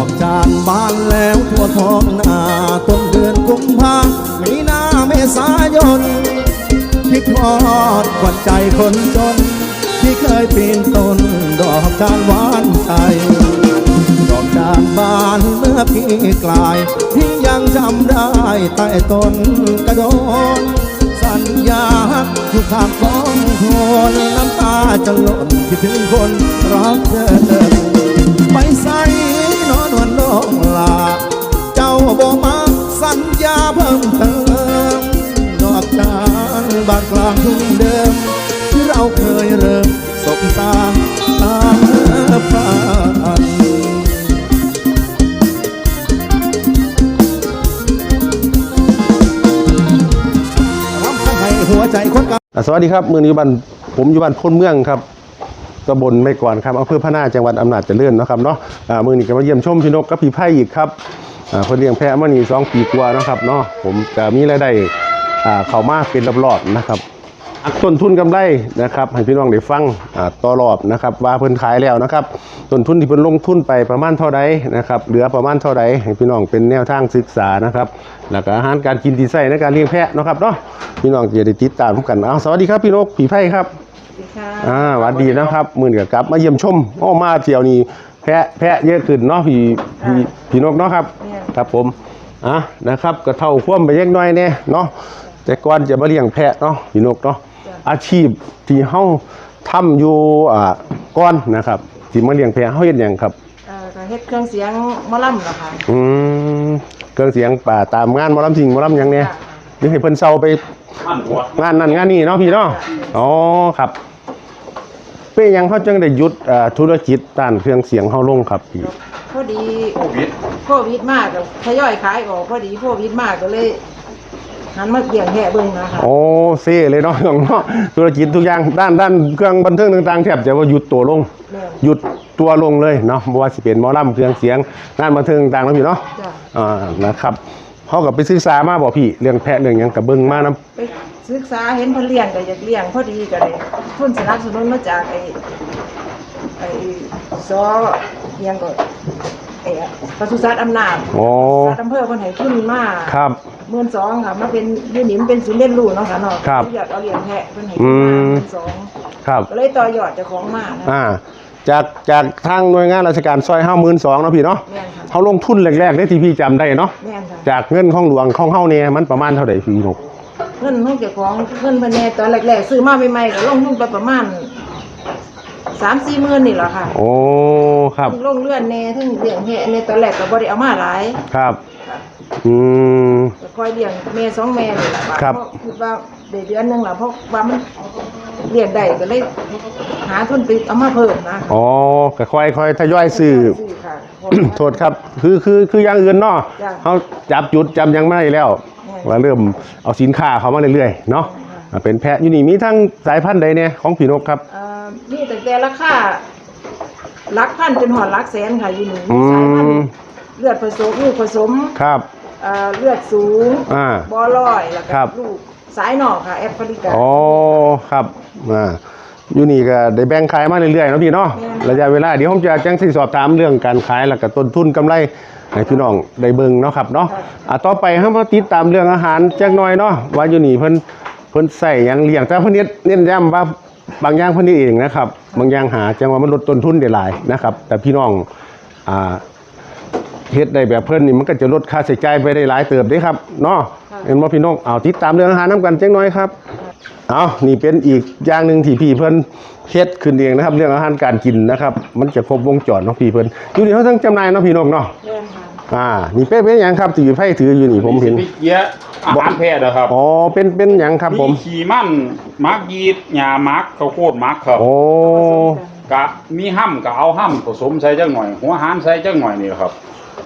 อกจานบานแล้วทั่วท้องนาต้นเดือนกุมภามีนาเมษายนคิดทอดขวัญใจคนจน ที่เคยปีนต้นดอกจานหวานใจดอกจานบานเมื่อพี่กลาย ที่ยังจำได้ใต้ต้นกระโดนสัญญาอยู่ข้างกองโทนน้ำตาจะหล่นคิดถึงคนรักเธอไปใส่ นอนวันน้องลา เจ้าบอกมาสัญญาเพิ่มเติมดอกจานบานกลางทุ่งเดิม ที่เราเคยเริ่มสบตาตามผ่านรำทั้งให้หัวใจคนเก่าสวัสดีครับเมือนี้อยู่บ้านผมอยู่บ้านพ้นเมืองครับ ตำบลไม่ก่อนครับอำเภอพะนาจังหวัดอำนาจเจริญนะครับเนาะมือนี้ก็มาเยี่ยมชมพี่นกกับพี่ไผ่อีกครับอ่าเพิ่นเลี้ยงแพะมานี่สองปีกว่านะครับเนาะผมจะมีรายได้อ่าเข้ามาเป็นรอบๆนะครับต้นทุนกำไรนะครับให้พี่น้องได้ฟังต่อรอบนะครับว่าเพิ่นขายแล้วนะครับต้นทุนที่เพิ่นลงทุนไปประมาณเท่าใดนะครับเหลือประมาณเท่าใดให้พี่น้องเป็นแนวทางศึกษานะครับแล้วก็อาหารการกินที่ใส่ในการเลี้ยงแพะเนาะครับเนาะพี่น้องจะได้ติดตามกันเอาสวัสดีครับพี่นกพี่ไผ่ครับ อ่าหวัดดีนะครับมื่นกับกลับ มาเยี่ยมชมโอ้มาเที่ยวนี้แพะแพะเยอะขึ้นเนาะพี่พี่พี่นกเนาะครับ ครับผมอะนะครับก็เท่าคว่ำไปเล็กน้อยเนี่ยเนาะแต่ก่อนจะมาเลี้ยงแพะเนาะพี่นกเนาะอาชีพที่เฮาทำอยู่อ่าก่อนนะครับที่มาเลี้ยงแพะเฮาเฮ็ดหยังครับเอ่อก็เฮ็ดเครื่องเสียงหมอลำเหรอคะอืมเครื่องเสียงป่าตามงานหมอลำสิงหมอลำหยังเนี่ยค่ะหรือให้เพิ่นเซาไปงานนั่นงานนี้เนาะพี่เนาะอ๋อครับ เป็นหยังเขาจังได้หยุดอ่าธุรกิจด้านเครื่องเสียงเฮาลงครับพี่ พอดีโควิดโควิดมากก็ทยอยขายออกพอดีโควิดมากก็เลยหันมาเกี่ยงแห่เบิ่งนะคะโอ้เซ่เลยเนาะของเนาะธุรกิจทุกอย่างด้านด้านเครื่องบันเทิงต่างๆแทบจะว่าหยุดตัวลง แม่หยุดตัวลงเลยเนาะบ่ว่าสิเป็นหมอลำเครื่องเสียงงานบันเทิงต่างๆเนาะพี่เนาะจ้ะอ่านะครับเขากับไปศึกษามาบ่พี่เรื่องแพะเรื่องหยังกับเบิ่งมานํไป ศึกษาเห็นเพิ่นเลี้ยงก็อยากเลี้ยงพอดีก็เลยทุนสนับสนุนมาจากไอ้ไอ้ซอเลี้ยงก็ไอ้ปศุสัตว์อำนาจโอ้ปศุสัตว์อำเภอเพิ่นให้ทุนมาครับ หมื่นสองค่ะมาเป็นยูนิมเป็นศูนย์เรียนรู้เนาะค่ะเนาะครับอยากเอาเลี้ยงแพะเพิ่นให้อืทุนมมาหมื่นสองครับ ก็เลยต่อยอดเจากของมานะอ่า จากจากทางหน่วยงานราชการซอยห้าหมื่นสองเนาะพี่เนาะแม่นค่ะเขาลงทุนแรกๆได้ที่พี่จำได้เนาะ แม่นค่ะจากเงินของหลวงของเฮาเนี่ยมันประมาณเท่าไหร่พี่นก เงินของเจ้าของเงินเพิ่นแน่ตอนแรกๆซื้อมาใหม่ๆก็ลงทุนไปประมาณสามสี่หมื่นนี่แหละค่ะโอ้ครับทั้งลงเลื่อนแน่ทั้งเลี้ยงแพะในตอนแรกก็บ่ได้เอามาหลายครับค่ะอืมก็คอยเลี้ยงแม่สองแม่นี่แหละครับ เพาะคิดว่าได้เดือนหนึงล่ะเพราะว่ามันเลี้ยงได้ก็เลยหาทุนไปเอามาเพิ่มนะอ๋อก็ค่อยค่อยทยอยซื้อ ค่ะ โทษครับ คือคือคืออย่างอื่นเนาะจ้ะ เขาจับจุดจำยังไม่ได้แล้ว ใช่ว่าเริ่มเอาสินค้าเขามาเรื่อยๆเนาะอ่าเป็นแพะอยู่นี่มีทั้งสายพันธุ์ใดเนี่ยของพี่นกครับเอ่อมีแต่แต่ราคาหลักพันจนหอดหลักแสนค่ะอยู่นี่อืมีสายพันมธุ์เลือดผสมลูกผสมครับเอ่อเลือดสูงอ่า บอลอยแล้วก็ครับ ลูกสายหนอกค่ะแอฟริกา อ๋อครับอ่าอยู่นี่ก็ได้แบ่งขายมาเรื่อยๆเนาะพี่เนาะแม่นระยะเวลาเดี๋ยวผมจะจังสิสอบถามเรื่องการขายแล้วก็ต้นทุนกำไร ให้พี่น้องได้เบิ่งเนาะครับเนาะอะต่อไปเฮามาติดตามเรื่องอาหารจักหน่อยเนาะว่าอยู่นี่เพิ่นเพิ่นใส่หยังเลี้ยงแต่เพิ่นเน้นเน้นย้ำว่าบางอย่างเพิ่นนี่เองนะครับ บางอย่างหาจังว่ามันลดต้นทุนได้หลายนะครับ แต่พี่น้องอ่าเฮ็ดได้แบบเพิ่นนี่มันก็จะลดค่าใช้จ่ายไปได้หลายเติบเด้ครับเนาะเห็นบ่พี่น้องเอาติดตามเรื่องอาหารนํกันจังน้อยครับเอานี่เป็นอีกอย่างหนึ่งที่พี่เพิ่น เฮ็ดขึ้นเองนะครับ เรื่องอาหารการกินนะครับ มันจะครบวงจรเนาะพี่เพิ่นอยู่นี่เขาทั้งจำหน่ายเนาะพี่น้องเนาะเล่นค่ะอ่านี่เป็นเป็นหยังครับที่ไผถืออยู่นี่ผมเห็นพริกเยอะอาหารแพทย์นะครับอ๋อเป็นเป็นหยังครับผมขี่มันมักยีดหญ้ามักข้าวโพดมักครับโอ้กะมีห้ำก็เอาห้ำผสมใส่จักหน่อย หัวหารใส่จักหน่อยนี่แหละครับ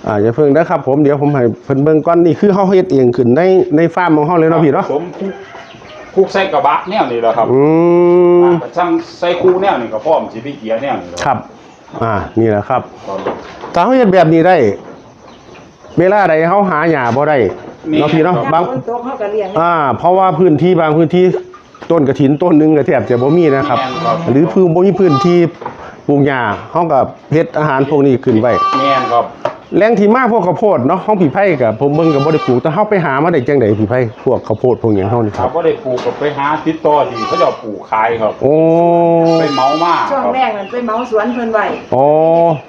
อ่าอย่าเพิ่งนะครับผมเดี๋ยวผมให้เพิ่นเบิ่งก่อนนี่คือเฮาเฮ็ดเองขึ้นในในฟาร์มของเฮาเลยเนาะพี่เนาะผสม คุกคุกใส่กระบะแนวนี่แหละครับอืมกระช่างใส่คูแนวนี่ก็พร้อมสิพริกเกียแนวนี่แหละครับ อ่า นี่แหละครับ ครับ ถ้าเขาเฮ็ดแบบนี้ได้ เวลาใดเขาหาหญ้าบ่ได้เนาะพี่เนาะบางยามฝนตกเขาก็เลี้ยงอ่า เพราะว่าพื้นที่บางพื้นที่ต้นกระถินต้นหนึงก็แทบจะบ่มีนะครับหรือพื้นบ่มีพื้นที่ปลูกหญ้าเขาก็เฮ็ดอาหารพวกนี้ขึ้นไว้ แม่นครับ แรงที่มากพวกข้าวโพดเนาะห้องผีไผ่กับผมเบิ่งกับบ่ได้ปลูกแต่เฮาไปหามาได้จังไดผีไผ่พวกข้าวโพดพวกหยังเฮานี่คครัรับบว่าได้ปลูกกับไปหาติดต่อที่เขาจะเอาปลูกขายครับโอ้ไปเมามาช่วงครับแรกมันไปเหมาสวนเพิ่นไว้โอ้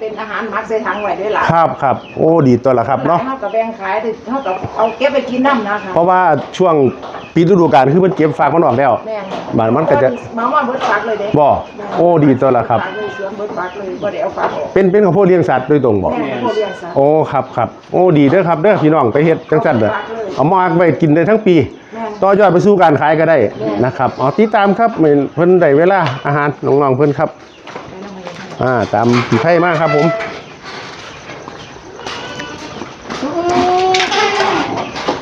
เป็นอาหารหมักใส่ถังไว้ด้วยล่ะครับครับโอ้ดีตัวละครับเนาะเฮาก็แบ่งขายแต่เฮาก็เอาเก็บไปกินน้ำนะคะเพราะว่าช่วงปีฤดูกาลคือมันเก็บฝากมันออกแล้ว แม่นบานมันก็จะเมามาเบิดฝักเลยเด้บ่โอ้ดีตัวละครับฝากเลยสวนเบิดฝักเลยบ่ได้เอาฝักออกเป็นเป็นข้าวโพดเลี้ยงสัตว์โดยตรงบ่แม่นพวกเลี้ยงสัตว์โอ้ครับครับโอ้ดีเด้อครับเด้อพี่น้องไปเฮ็ดจังซั่นเด้อเอามาไว้กินได้ทั้งปีแม่นต่อยอดไปสู่การขายก็ได้แม่นนะครับเอาติดตามครับเหมือนเพิ่นได้เวลาอาหารน้องๆเพิ่นครับอ่าตามผีไพ่มากครับผม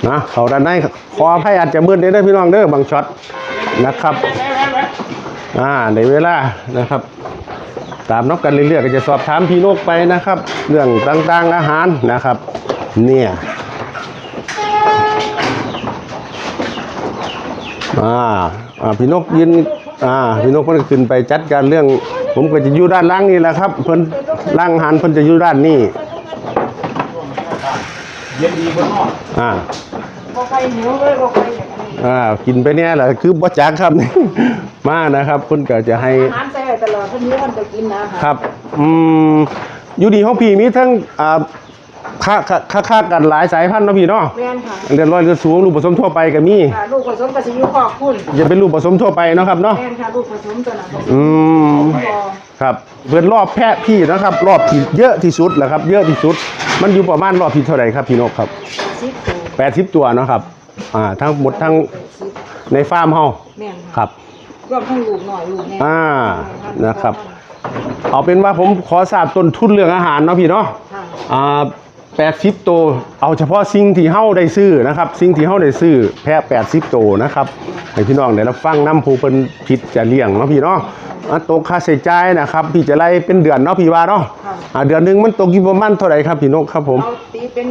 นะเขาด้านในขออภัยอาจจะมืดเด้อพี่น้องเด้อบางช็อตนะครับ อ่าในเวลานะครับ ตามนกกันเรื่อยๆก็จะสอบถามพี่นกไปนะครับ เรื่องต่างๆอาหารนะครับ เนี่ยอ่าอ่าพี่นกยืนอ่าพี่นกเพิ่นขึ้นไปจัดการเรื่อง ผมก็จะอยู่ด้านล่างนี่แหละครับเพิ่นล่างอาหารเพิ่นจะอยู่ด้านนี้เย็นดีบนนอกอ่าบ่ไปหิวเลยบ่ไปอ่างนี้อ่ากินไปเนี่ยแหละคือบ่จักครับ มานะครับเพิ่นก็จะให้อาหารใส่ ตลอดเพิ่นหิวเพิ่นไปกินนะคะครับ อืมอยู่ดีห้องพี่มีทั้งอ่าค่าค่าค่าค่ากันหลายสายพันธุ์เนาะพี่เนาะแม่นค่ะเดือนร้อยเดือนสูงลูกผสมทั่วไปก็มีค่ะลูกผสมก็สิอยู่ครอบคุณจะเป็นลูกผสมทั่วไปเนาะครับเนาะแม่นค่ะลูกผสมตัวนั้นผสมอืมพอครับเพื่อนรอบแพะพี่นะครับ รอบที่เยอะที่สุดแหละครับ เยอะที่สุด มันอยู่ประมาณรอบที่เท่าไหร่ครับพี่นกครับสิบตัวแปดสิบตัวเนาะครับ อ่าทั้งหมดทั้งสิบในฟาร์มเฮาแม่นคค่ะรับ รวมทั้งลูกหน่อยลูกแน่อ่านะครับ เอาเป็นว่าผมขอทราบต้นทุนเรื่องอาหารเนาะพี่เนาะค่ะอ่าแปดสิบตัวเอาเฉพาะสิ่งที่เฮ้าได้ซื้อนะครับ สิ่งที่เฮ้าได้ซื้อแค่แปดสิบตัวนะครับให้พี่น้องได้รับฟังน้ำผู้เป็นผิดจะเลี้ยงเนาะพี่เนาะอะตกค่าใช้จ่ายนะครับพี่จะไล่เป็นเดือนเนาะพี่ว่าเนาะอ่าเดือนหนึงมันตกอยู่ประมาณเท่าไหร่ครับพี่นกครับผม เอาตีเป็น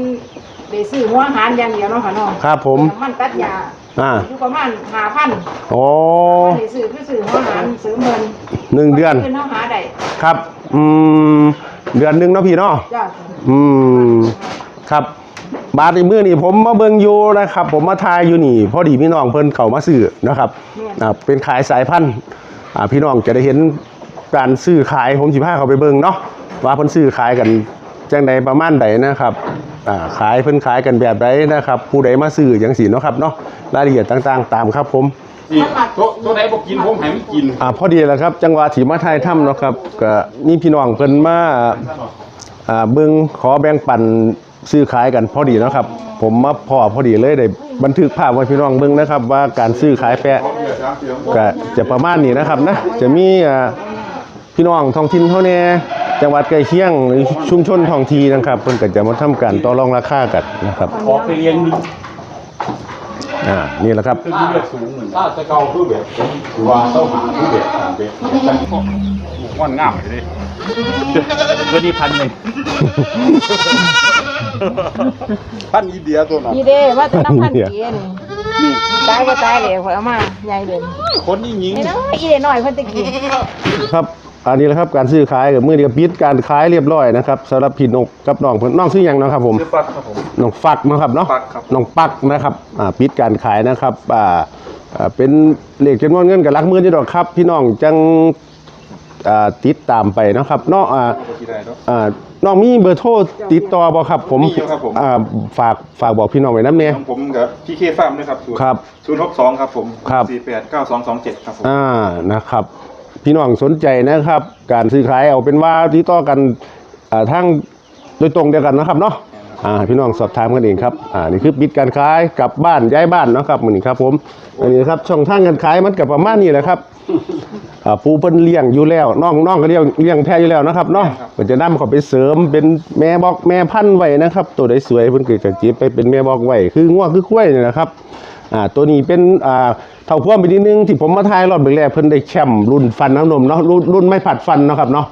เดซื้อหัวอาหารอย่างเดียวเนาะค่ะน้องครับผมน้ำมันตัดยา อ่าอยู่ประมาณ5,000โอ้เดซื้อคือซื้อหัวอาหารเสริมเงินหนึ่งเดือนเงินเฮาหาได้ครับ อืม เดือนหนึ่งเนาะพี่เนาะจ้าอืม ครับบาทในมือนี่ผมมาเบิ่งอยู่นะครับ ผมมาทายอยู่นี่พอดีพี่น้องเพิ่นเข้ามาซื้อนะครับอ่าเป็นขายสายพันธุ์อ่าพี่น้องจะได้เห็นการซื้อขายผมสิพาเขาไปเบิ่งเนาะว่าเพิ่นซื้อขายกัน จังใดประมาณใดนะครับอ่าขายเพิ่นขายกันแบบใดนะครับ ผู้ใดมาซื้อจังซี่เนาะครับเนาะรายละเอียดต่างๆ ตามครับผมนี่ตัวตัวไหนบอกกินผมให้มันกินอ่าพอดีแหล้วครับ จังหวะที่มาไทยถ้ำเนาะครับก็มีพี่น้องเพิ่นมาอ่าเบิ่งขอแบ่งปันซื้อขายกันพอดีเนาะครับ ผมมาพอพอดีเลยได้บันทึกภาพไว้พี่น้องเบิ่งนะครับ ว่าการซื้อขายแปะก็จะประมาณนี้นะครับนะจะมีอ่า พี่น้องท้องถิ่นเฮาแน่จังหวัดใกล้เคียงหรือชุมชนท้องที่นะครับเพิ่นก็จะมาทำการต่อรองราคากันนะครับออกไปเรียนนี่อ่านี่แหละครับคือเลือดสูงเหมือนถ้าจะเกาคือแบบผมว่าเต้าหาคือแบบแบบกันว่านง่ามเลยตัวนี้พันเลยพันอีเดียตัวนั้นนี่เด้ว่าจะน้ำพันเดี๋ยวเกียนตายก็ตายเลยข่อยเอามาใหญ่เลยคนนี่ยิงไอ้น้อยอีเด้น้อยเพิ่นตะกี้ครับ อันนี้แหละครับการซื้อขายกับมือเดียวปิดการขายเรียบร้อยนะครับสำหรับพี่นกกับน้องเพิ่นน้องซื้อหยังเนาะครับผมซื้อฟักครับผม น้องฟักนะครับเนาะฟักครับ น้องปักนะครับอ่าปิดการขายนะครับอ่าอ่าเป็นเลขจำนวนเงินกับลักหมื่นอยู่ดอกครับ พี่น้องจังอ่าติดตามไปเนาะครับเนาะอ่าที่ได้เนาะ อ่าน้องมีเบอร์โทรติดต่อบ่ครับผมมีอยู่ครับผม อ่าฝากฝากบอกพี่น้องไว้น้ำเนี่ย ของผมกับพี่เคฟาร์มด้วยครับครับศูนย์หกสองครับผมครับ สี่แปดเก้าสองสองเจ็ดครับผม อ่านะครับ พี่น้องสนใจนะครับ การซื้อขายเอาเป็นว่าที่ต่อกันทั้งโดยตรงเดียวกันนะครับเนาะอ่าพี่น้องสอบถามกันเองครับอ่านี่คือบิดการขายกลับบ้านย้ายบ้านนะครับมือนี้ครับผมอันนี้ครับช่องทางการขายมันกับประมาณนี้แหละครับอ่าปูเพิ่นเลี้ยงอยู่แล้วน้องน้องก็เลี้ยงเลี้ยงแพะอยู่แล้วนะครับเนาะก็จะนำเขาไปเสริมเป็นแม่บอกแม่พันธุ์ไว้นะครับ ตัวใดสวยเพิ่นก็จะจีบไปเป็นแม่บอกไว้คือง่วคือคุ้ยนี่นะครับอ่าตัวนี้เป็นอ่า เท่าพ่วงไปนิดนึงที่ผมมาทายรอบแรกๆเพิ่นได้แชมป์รุ่นฟันน้ำนมเนาะรุ่นรุ่นไม่ผัดฟันเนาะครับเนาะ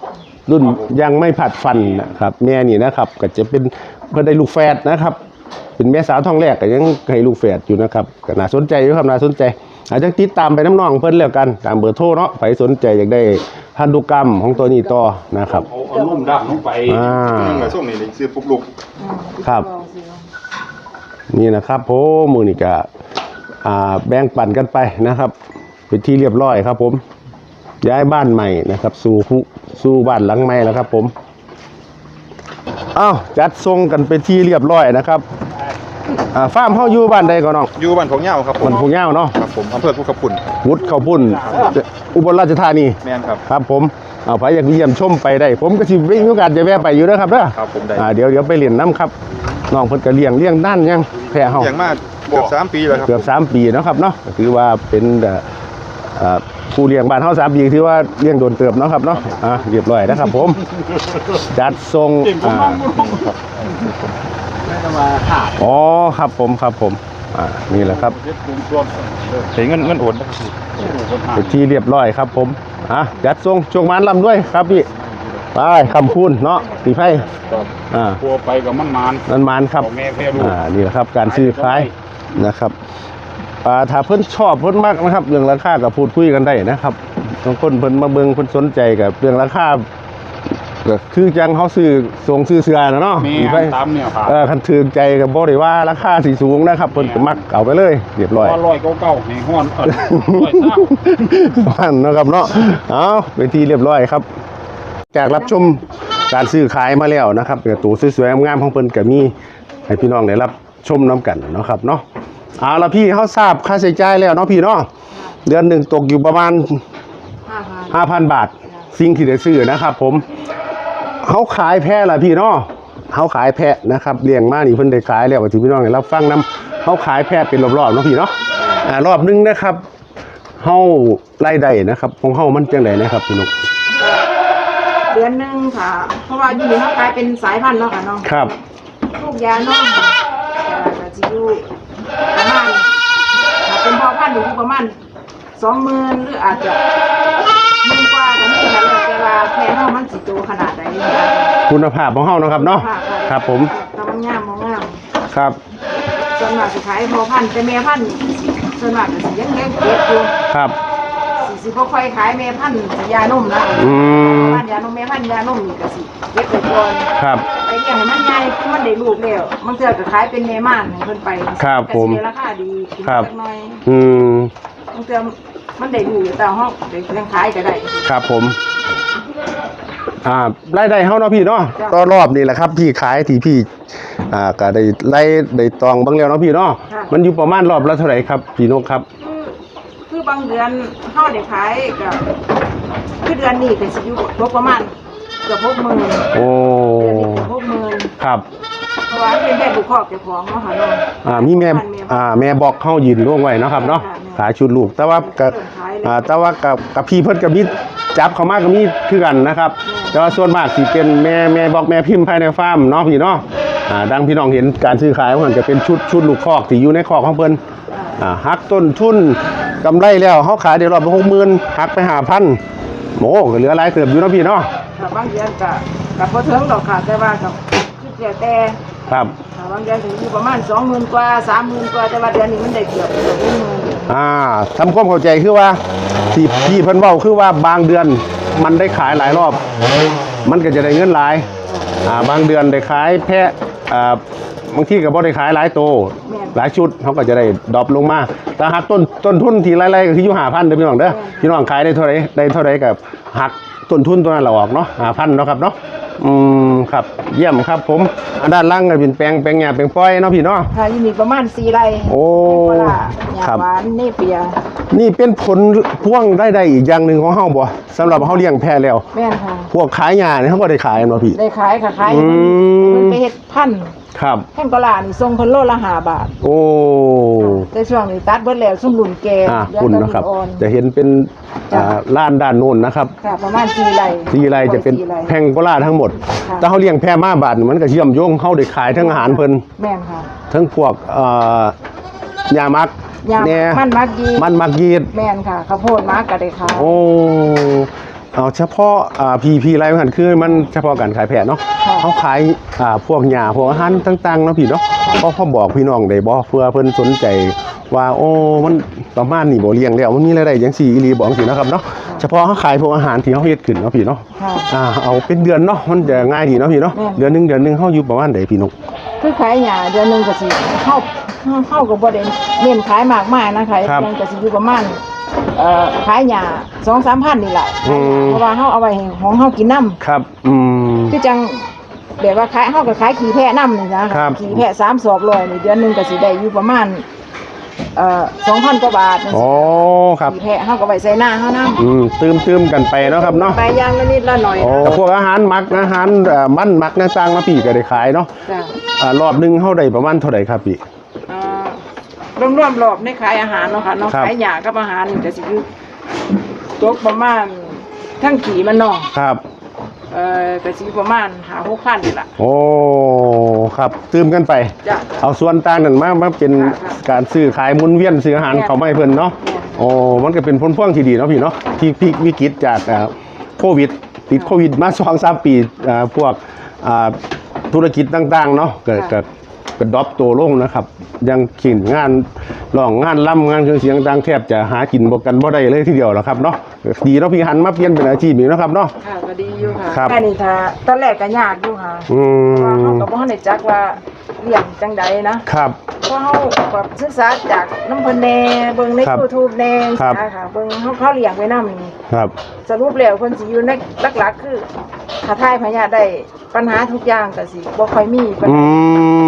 รุ่นยังไม่ผัดฟันนะครับแม่นี่นะครับ ก็จะเป็นเพิ่นได้ลูกแฝดนะครับ เป็นแม่สาวท้องแรกก็ยังให้ลูกแฝดอยู่นะครับก็น่าสนใจอยู่ครับน่าสนใจอาจจะติดตามไปน้ำน้องเพิ่นแล้วกันตามเบอร์โทรเนาะไปสนใจอยากได้พันธุกรรมของตัวนี้ต่อนะครับเอาเอานุ่มดำลงไปอ่ากระส่งนี่เลยซื้อปุ๊กลุกอืมครับลองสินี่นะครับผมมือนี่ก็อ่า แบ่งปันกันไปนะครับเป็นที่เรียบร้อยครับ ผมย้ายบ้านใหม่นะครับ สู่ผู้สู่บ้านหลังใหม่แล้วครับ ผมอ้าวจัดทรงกันเป็นที่เรียบร้อยนะครับอ่าฟาร์มเฮาอยู่บ้านใดก่อนน้องอยู่บ้านของเหย้าครับผบ้ามนผู้ย่าวเนาะครับผมอำเภอภูกระปุ่นวุฒิเข้าพุ่น อุบลราชธานีแม่นครับครับ ผมเอาไปอยากเยี่ยมชมไปได้ ผมก็สิมีโอกาสจะแวะไปอยู่นะครับเด้อครับผมได้อ่าเดี๋ยวเดี๋ยวไปเรียนน้ำครับน้องเพิ่นก็เลี้ยงเลี้ยงด้านยังแพะเฮาอย่างมาก เกือบสามปีแล้วครับเกือบสามปีเนาะครับเนาะก็ถือว่าเป็นเอ่อเอ่อผู้เลี้ยงบ้านเฮาสามปีถือว่าเลี้ยงโดนเติบเนาะครับเนาะอะเรียบร้อยนะครับ ผมจัดทรงอ่าอ๋อครับผมครับผมอ่านี่แหละครับใช้เงินเงินโอนเป็นที่เรียบร้อยครับ ผมอะจัดทรงช่วงมันลำด้วยครับพี่ไปคำพูนเนาะตีไพ่อ่าพัวไปกับมันมานนันมานครับเอาแม่แพ้ลูกอ่านี่แหละครับ การซื้อขาย นะครับอ่าถ้าเพิ่นชอบเพิ่นมากนะครับ เรื่องราคากับพูดคุยกันได้นะครับบางคนเพิ่นมาเบิ่งเพิ่นสนใจกับเรื่องราคาก็คือจังเขาซื้อส่งซื้อเสื้อนะเนาะแม่อีกไปตามเนี่ยครับเออคันถือใจกับบ่ได้ว่าราคาสิสูงนะครับเพิ่นก็มักเอาไปเลยเรียบร้อยว่าร้อยเก้าๆในห้อนเออร้อยเศร้านั่นนะครับเนาะเอาเป็นที่เรียบร้อยครับ จากรับชมการซื้อขายมาแล้วนะครับเดี๋ยวตัวสวยๆงามๆของเพิ่นก็มีให้พี่น้องได้รับ ชมน้กันเนาะครับเนาะเอาละพี่เขาทราบค่าใช้จ่ายแล้วเนาะพี่เนาะเดือนหนึ่งตกอยู่ประมาณห้าพัน5,000บาท สิ่งที่ได้ซื้อนะครับ ผมเขาขายแพะล่ะพี่เนาะเขาขายแพะนะครับเลี้ยงมานี่เพิ่นได้ขายแล้วว่าที่พี่น้องได้รับฟังนํเขาขายแพะเป็นรอบๆเนาะพี่เนาะอ่ารอบหนึงนะครับเฮารายได้นะครับของเฮามันจังไดนะครับพี่นกเดือนหนึ่งค่ะ เพราะว่าอยู่นี่เขากลายเป็นสายพันธุ์เนาะค่ะน้องครับลูกยาน้อง แต่ก็จะอยู่ประมาณถ้าเป็นพ่อพันธุ์อยู่ที่ประมาณสองหมื่นหรืออาจจะหมื่นกว่าก็ไม่เป็นไรแต่ว่าแค่เฮามันสิโตขนาดไหนนะคุณภาพของเฮานะครับเนาะครับผมถ้ามันงามบ่งามครับส่วนมากสิขายพ่อพันธุ์แต่แม่พันธุ์ส่วนมากก็สิยังแยกเก็บอยู่ครับ สิสิบ่ค่อยขายแม่พันธุ์สิยานมนะอืมพันธุ์ยานมแม่พันธุ์ยานมนี่ก็สิเก็บไว้ก่อนครับ ไปเลี้ยงให้มันใหญ่มันได้ลูกแล้วมันเทื่อก็ขายเป็นแม่ม่านให้เพิ่นไปครับก็ผมสิได้ราคาดีขึ้นครับ จักหน่อยอืมบางเทื่อมันได้ลูกอยู่แต่ห้องได้ยังขายก็ได้ ครับผม อ่ารายได้เฮาเนาะพี่เนาะจ้ะก็รอบนี้แหละครับพี่ขายที่พี่ อ่าก็ได้ไล่ได้ตองเบางแล้วเนาะพี่เนาะ ค่ะ มันอยู่ประมาณรอบละเท่าไหร่ครับพี่นกครับ คือคือบางเดือนเฮาได้ขายก็คือเดือนนี้ก็สิอยู่บ่ประมาณเกือบ60,000โอ้ เดือนนี้เกือบ60,000ครับ เพราะว่าเป็นแบบบุคคลเจ้าของเนาะค่ะเนาะอ่า มีแม่ อ่า แม่บอกเข้ายืนล่วงไว้เนาะครับเนาะค่ะขายชุดลูก แต่ว่ากับอ่า แต่ว่ากับกับพี่เพิ่นกับมีจับเขามากับมีคือกันนะครับ แต่ว่าส่วนมากสิเป็นแม่แม่บอกแม่พิมพ์ภายในฟาร์มเนาะพี่เนาะ อ่า ดังพี่น้องเห็นการซื้อขายมันจะเป็นชุดชุดลูกคอกที่อยู่ในคอกของเพิ่น อ่าหักต้นทุน กำไรแล้วเขาขายเดี๋ยวรอบหกหมื่นหักไปหาพันโอ้ก็เหลือหลายเติบอยู่เนาะพี่เนาะค่ะบางเดือนก็ก็บ่ถึงดอกค่ะแต่ว่าก็คือแล้วแต่ครับค่ะบางเดือนถึงอยู่ประมาณ20,000กว่า30,000กว่าแต่ว่าเดือนนี้มันได้เกือบเกือบ10,000อ่าทำความเข้าใจคือว่าที่พี่เพิ่นเว้าคือว่าบางเดือนมันได้ขายหลายรอบ มันก็จะได้เงินหลายอ่าบางเดือนได้ขายแพะอ่า บางทีก็บ่ได้ขายหลายโตวหลายชุดเขาก็จะได้ดรอปลงมาแต่หักต้นต้นทุนที่ไล่ๆก็คืออยู่5,000เด้อพี่น้องเด้อพี่น้องขายได้เท่าไหร่ได้เท่าไหร่กับหักต้นทุนตัวนั้นเราออกเนาะ5,000เนาะครับเนาะอืมครับเยี่ยมครับผมอันด้านล่างก็เป็นแปลงแปลงหญ้าแปลงป้อยเนาะพี่เนาะค่ะอยู่นี่ประมาณ4ไร่โอ้โคราชยาครับหวานเนเปียนี่เป็นผลพ่วงได้ได้อีกอย่างหนึ่งของเฮาบ่สำหรับเฮาเลี้ยงแพะแล้วแม่นค่ะพวกขายหญ้าเนี่ยเฮาบ่ได้ขายเนาะพี่ได้ขายค่ะขายอืมมันไปเฮ็ดพันธุ์ครับแห่งกะลานี่ส่งเพิ่นโลละ5บาทโอ้แต่ช่วงนี้ตัดเบิดแล้วซุ่มรุ่นแก่อ่าเหลือคุณแต่นะครับ อ่อน จะเห็นเป็นจ้ะ อ่าล้านด้านโน้นนะครับค่ะประมาณ4ไร่สีไรจะเป็นสี่ไร่ แพงโกลาทั้งหมด ค่ะแต่เฮาเลี้ยงแพะมาบาดนี่มันก็เชื่อมโยงเฮาได้ขายทั้งอาหารเพิ่นแม่นค่ะ ทั้งพวกเอ่อหญ้ามักยาแหน่มันมักยี มันมักยีด แม่นค่ะข้าวโพดมักก็ได้ขายโอ้ เอาเฉพาะอ่าพีพีไรมันคือมันเฉพาะการขายแพะเนาะค่ะเขาขายอ่าพวกหญ้าพวกอาหารต่างๆเนาะพี่เนาะก็เขาบอกพี่น้องได้บ่เพื่อเพิ่นสนใจว่าโอ้มันประมาณนี้บ่เลี้ยงแล้วมันมีรายได้จังซี่อีหลีบ่จังซี่นะครับเนาะเฉพาะเขาขายพวกอาหารที่เขาเฮ็ดขึ้นเนาะพี่เนาะค่ะอ่าเอาเป็นเดือนเนาะมันจะง่ายดีเนาะพี่เนาะแม่นเดือนหนึงเดือนหนึงเฮาอยู่ประมาณใดพี่นกคือขายหยาเดือนหนึงก็สิเข้าเข้าเข้ากับบ่ได้เน้นขายมากมายนะขายครับเดือนก็สิอยู่ประมาณ เอ่อขายหยา2-3,000นี่แหละอืม เพราะว่าเฮาเอาไว้ให้ของเฮากินน้ำครับ อืมคือจังแบบว่าขายเฮาก็ขายขี้แพะน้ำนี่นะครับ ขี้แพะ3สอบร้อยนี่เดือนหนึงก็สิได้อยู่ประมาณเอ่อ2,000กว่าบาทจังอ๋อซี่ครับ ขี้แพะเฮาก็ไว้ใส่หน้าเฮานำอืมตืมๆกันไปเนาะครับเนาะไปอย่างละนิดละหน่อยโอ้นะพวกอาหารมักอาหารเอ่อมันมักต่างๆเนาะพี่ก็ได้ขายเนาะจ้ะอ่ารอบหนึงเฮาได้ประมาณเท่าไหร่ครับพี่อ่า รวมรวมๆรอบในขายอาหารเนาะค่ะเนาะครับ ขายหยากับอาหารนี่ก็สิคือตกประมาณทั้งขี่มันเนาะครับ เอ่อก็สิประมาณหาหกพันนี่ล่ะโอ้ ครับตืมกันไป จ้ะ เอาส่วนต่างนั่นมามาเป็นค่ะค่ะการซื้อขายหมุนเวียนซื้ออาหารแม่นเขาไม่เพิ่นเนาะแม่นโอ้ มันก็เป็นผลพวงที่ดีเนาะพี่เนาะ ที่พลิกวิกฤตจากอ่าโควิด ติดโควิดมาสองสามปีอ่าพวกอ่าธุรกิจต่างๆเนาะเกิดเกิด กระดอบตัวลงนะครับ ยังขินงานลองงานล่ำงานเครื่องเสียงต่างแทบจะหากินบวกันบ่ได้เลยทีเดียวหรอครับเนาะดีเนาะพี่หันมาเปลี่ยนเป็นอาชีพนี้เนาะครับเนาะ ค่ะก็ดีอยู่ค่ะครับ แค่นี้ถ้าตอนแรกก็ยากอยู่ค่ะอืเพราะว่าเฮามก็บ่ทันได้จักว่าเลี้ยงจังใดนะครับ เพราะเฮาแบบศึกษาจากน้ำเพิ่นแน่เบิ่งใน ครับ YouTube แน่ครับนะคะเบิ่งเฮาเขาเลี้ยงไว้นำนี่ครับ สรุปแล้วเพิ่นสิอยู่ในหลักๆ คือถ้าทายพยาธิได้ปัญหาทุกอย่างก็สิบ่ค่อยมีปัญอืหา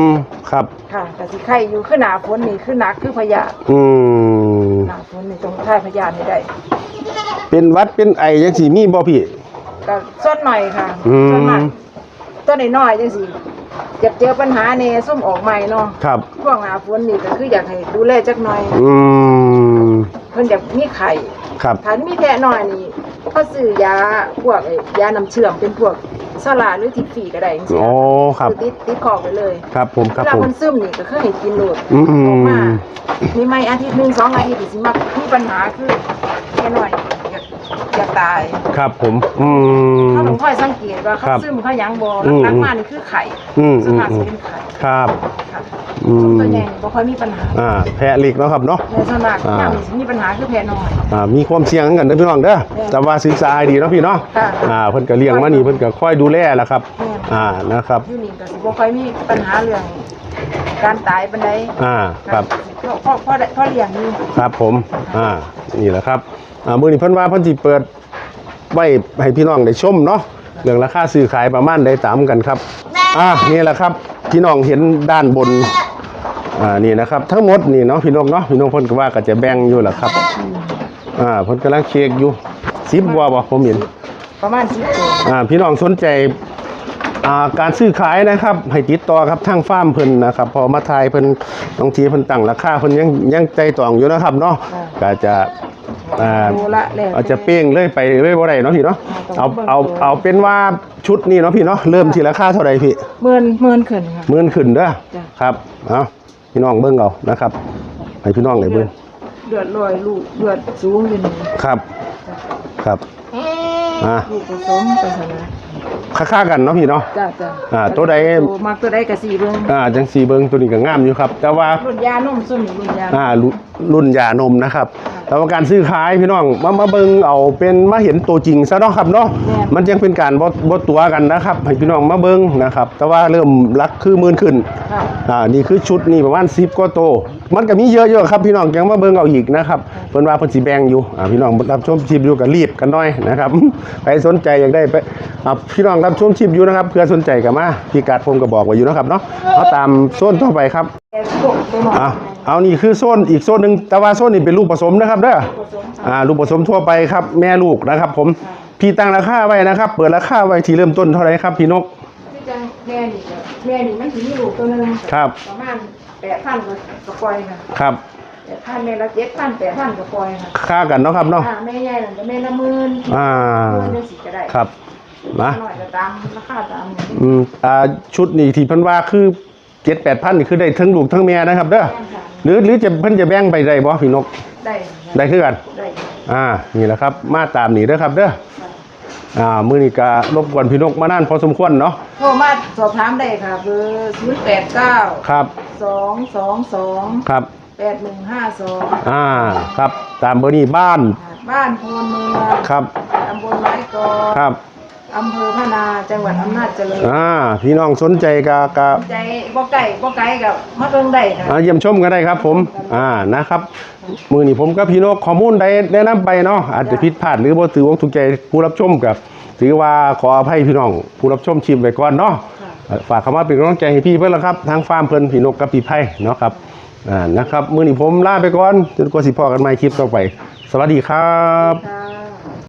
มครับ ค่ะก็สิไข้อยู่คือหน้าฝนนี่คือหนักคือพยาธิอืมหน้าฝนนี่ต้องทายพยาธิให้ได้ เป็นหวัดเป็นไอจังสีมีบ่พี่ ก็ส่วนหน่อยค่ะอืมส่วนมากตัวน้อยๆจังซี่อยากเจอปัญหาแน่ซุ่มออกใหม่เนาะครับ ช่วงหน้าฝนนี่ก็คืออยากให้ดูแลจักหน่อย อืมเพิ่นอยากมีไข้ครับ ถ้ามีแผลน้อยนี่เขาซื้อยาพวกไอ้ยาน้ำเชื่อมเป็นพวกซาลาหรือทิฟฟี่ก็ได้จังซี่โอ้ครับ อติดติดคอไปเลยครับผมครับเวลาผม มันซึมนี่ก็คือให้กินโลดอืม ออกมามีไม่อาทิตย์หนึ่งสองอาทิตย์นี่สิมักมีปัญหาคือแค่หน่อย อยากอยากตายครับผม อืมเขาต้องคอยสังเกตว่าเขาครับซึมเขาหยังบ่อืม หลักๆมานี่คือไข่อืมส่วนมากอืสิมเป็นไข่ครับ ค่ะอืมตัวใหญ่นี่บ่ค่อยมีปัญหาอ่าแพ้เหล็กเนาะครับเนาะ ในส่วนมากอ่า น้ำนี่สิมีปัญหาคือแพ้น้อย อ่ามีความเสี่ยงกันเด้อพี่น้องเด้อแต่ว่าศึกษาให้ดีเนาะพี่เนาะค่ะอ่าเพิ่นก็เลี้ยงมานี่เพิ่นก็คอยดูแลแหละครับ แม่น อ่านะครับ อยู่นี่ก็สิบ่ค่อยมีปัญหาเรื่องการตายปานใดอ่าครับ พ่อพ่อพ่อได้พ่อเลี้ยงอยู่ครับผม อ่า นี่แหละครับ อ่ามื้อนี้เพิ่นว่าเพิ่นสิเปิดไว้ให้พี่น้องได้ชมเนาะเรื่องราคาซื้อขายประมาณได้ตามกันครับ อ่านี่แหละครับพี่น้องเห็นด้านบนอ่านี่นะครับทั้งหมดนี่เนาะพี่น้องเนาะพี่น้องเพิ่นก็ว่าก็จะแบ่งอยู่แหละครับอ่าเพิ่นกำลังเช็คอยู่10กว่าบ่ผมเห็นประมาณ10ตัวอ่าพี่น้องสนใจอ่าการซื้อขายนะครับ ให้ติดต่อครับทางฟาร์มเพิ่นนะครับ พอมาทายเพิ่นบางทีเพิ่นตั้งราคาเพิ่นยังยังใจตองอยู่นะครับเนาะก็จะ อ่าดูละแล้วอาจจะเป้งเลยไปเลยบ่ได้เนาะพี่เนาะต้เอาองเบิ่งเอาตัวเอาเป็นว่าชุดนี้เนาะพี่เนาะเริ่มที่ราคาเท่าไหร่พี่หมื่นหมื่นขึ้นค่ะ หมื่นขึ้นเด้อจ้ะ ครับเอาพี่น้องเบิ่งเอานะครับให้พี่น้องได้เบิ่งเลือดลอยลูกเลือดสูงอยู่นี่ครับ ครับอ่าลูกผสมไปซะนะค่าๆกันเนาะพี่เนาะ จ้าจ้าอ่าตัวใด มักตัวใดก็สี่เบิ่งอ่าจังสีเบิ่งตัวนี้ก็งามอยู่ครับ แต่ว่ารุ่นยานมซุ่มนี่รุ่นยาอ่ารุ่นรุ่นยานมนะครับค่ะ แต่ว่าการซื้อขายพี่น้องมามาเบิ่งเอาเป็นมาเห็นตัวจริงซะเนาะครับเนาะแม่นมันยังเป็นการบ่บ่ตัวกันนะครับให้พี่น้องมาเบิ่งนะครับ แต่ว่าเริ่มรักคือหมื่นขึ้นค่ะอ่านี่คือชุดนี่ประมาณ10กว่าโตวมันก็มีเยอะอยู่ครับพี่น้องยังมาเบิ่งเอาอีกนะครับเพิ่นว่าเพิ่นสิแบ่งอยู่อ่าพี่น้องรับชมชิปอยู่ก็รีบกันหน่อยนะครับใครสนใจอยากได้ไปอ่าพี่น้องรับชมชิปอยู่นะครับเพื่อสนใจก็มาพี่การผมก็บอกไว้อยู่นะครับเนาะเอาตามโซนต่อไปครับแต่พวกตัวน้อยอะเอานี่คือโซนอีกโซนหนึ่งแต่ว่าโซนนี้เป็นลูกผสมนะครับเด้อผสมค่ะอ่าลูกผสมทั่วไปครับ แม่ลูกนะครับ ผมพี่ตั้งราคาไว้นะครับ เปิดราคาไว้ที่เริ่มต้นเท่าไหร่ครับพี่นกที่จังแม่นี่ก็แม่นี่มันสิมีลูกตัวหนึงครับประมาณ8,000ก็ก็ปล่อยค่ะครับ8,000แม่ละ7,000 8,000ก็ปล่อยค่ะค่ากันเนาะครับเนาะอ่าแม่ใหญ่นั่นก็แม่ละหมื่นอ่าหมื่นจังสิก็ได้ครับนะน้อยก็ตามราคาตามนี้อืมอ่าชุดนี้ที่เพิ่นว่าคือ เจ็ดแปดพันนี่คือได้ทั้งลูกทั้งแม่นะครับเด้อหรือหรือจะเพิ่นจะแบ่งไปได้บ่พี่นก ได้ได้คือกันได้อ่านี่แหละครับมาตามนี้เด้อครับเด้ออ่ามื้อนี้ก็รบกวนพี่นกมานานพอสมควรเนาะโทรมาสอบถามได้ค่ะเบอร์089ครับ222ครับแปดหนึ่งห้าสองอ่าครับตามเบอร์นี้บ้าน บ้านโพนเมืองครับตำบลไม้กอครับ อำเภอพะนาจังหวัดอำนาจเจริญอ่าพี่น้องสนใจกะกะ ใจบ่ไก่บ่ไก่กับมะเบิ่งได้ค่ะ อ่าเยี่ยมชมกันได้ครับผมอ่านะครับ มือนี้ผมกับพี่นกข้อมูลได้แนะนำไปเนาะอาจจะผิดพลาดหรือบ่ถือว่าถูกใจผู้รับชมกับถือว่าขออภัยพี่น้องผู้รับชมชิมไปก่อนเนาะเอ่อฝากคำว่าเป็นกำลังใจให้พี่เพื่อนละครับทางฟาร์มเพิ่นพี่นกกับพี่ไผ่เนาะครับอ่านะครับ มือนี้ผมลาไปก่อนจนกว่าสิพอกันใหม่คลิปต่อไป สวัสดีครับค่ะ